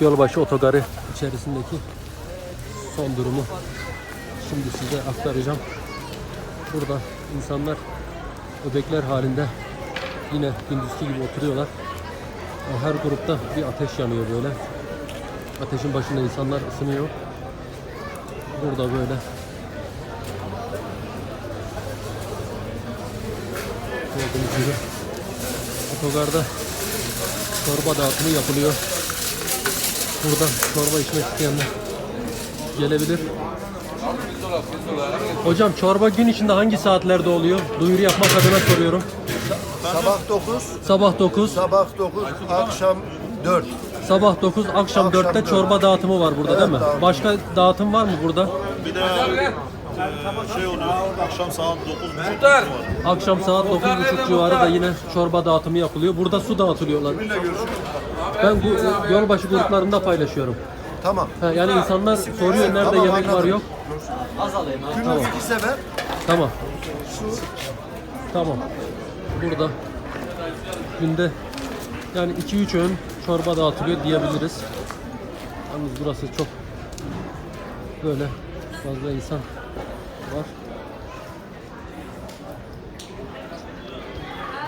Gölbaşı Otogarı içerisindeki son durumu şimdi size aktaracağım. Burada insanlar öbekler halinde yine gündüzki gibi oturuyorlar. Her grupta bir ateş yanıyor böyle. Ateşin başında insanlar ısınıyor. Burada böyle gördüğünüz gibi otogarda çorba dağıtımı yapılıyor. Burada çorba içmek isteyenler gelebilir. Hocam çorba gün içinde hangi saatlerde oluyor? Duyuru yapmak adına soruyorum. Sabah 9, Sabah 9, sabah 9, akşam 4. sabah 9, akşam Akşam 4'te dört. çorba dağıtımı var burada değil mi? dağıtım. Başka dağıtım var mı burada? Bir de şey oluyor, akşam saat 9.30 var. Akşam saat 9.30 civarı da yine çorba dağıtımı yapılıyor. Burada su dağıtılıyorlar. Ben bu yolbaşı gruplarında paylaşıyorum. Tamam. Ha, yani insanlar soruyor nerede Tamam, yemek var anladım. yok. Günlük iki sefer Tamam. Tamam. Burada günde yani 2-3 öğün çorba dağıtılıyor diyebiliriz. Yalnız burası çok böyle fazla insan var.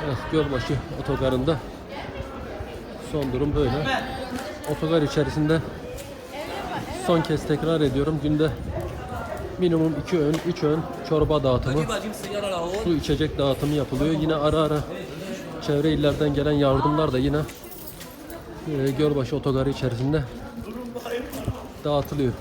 Evet, Gölbaşı otogarında son durum böyle. Otogar içerisinde son kez tekrar ediyorum. Günde minimum 2 öğün, 3 öğün çorba dağıtımı, su içecek dağıtımı yapılıyor. Yine ara ara çevre illerden gelen yardımlar da yine e, Gölbaşı otogarı içerisinde dağıtılıyor.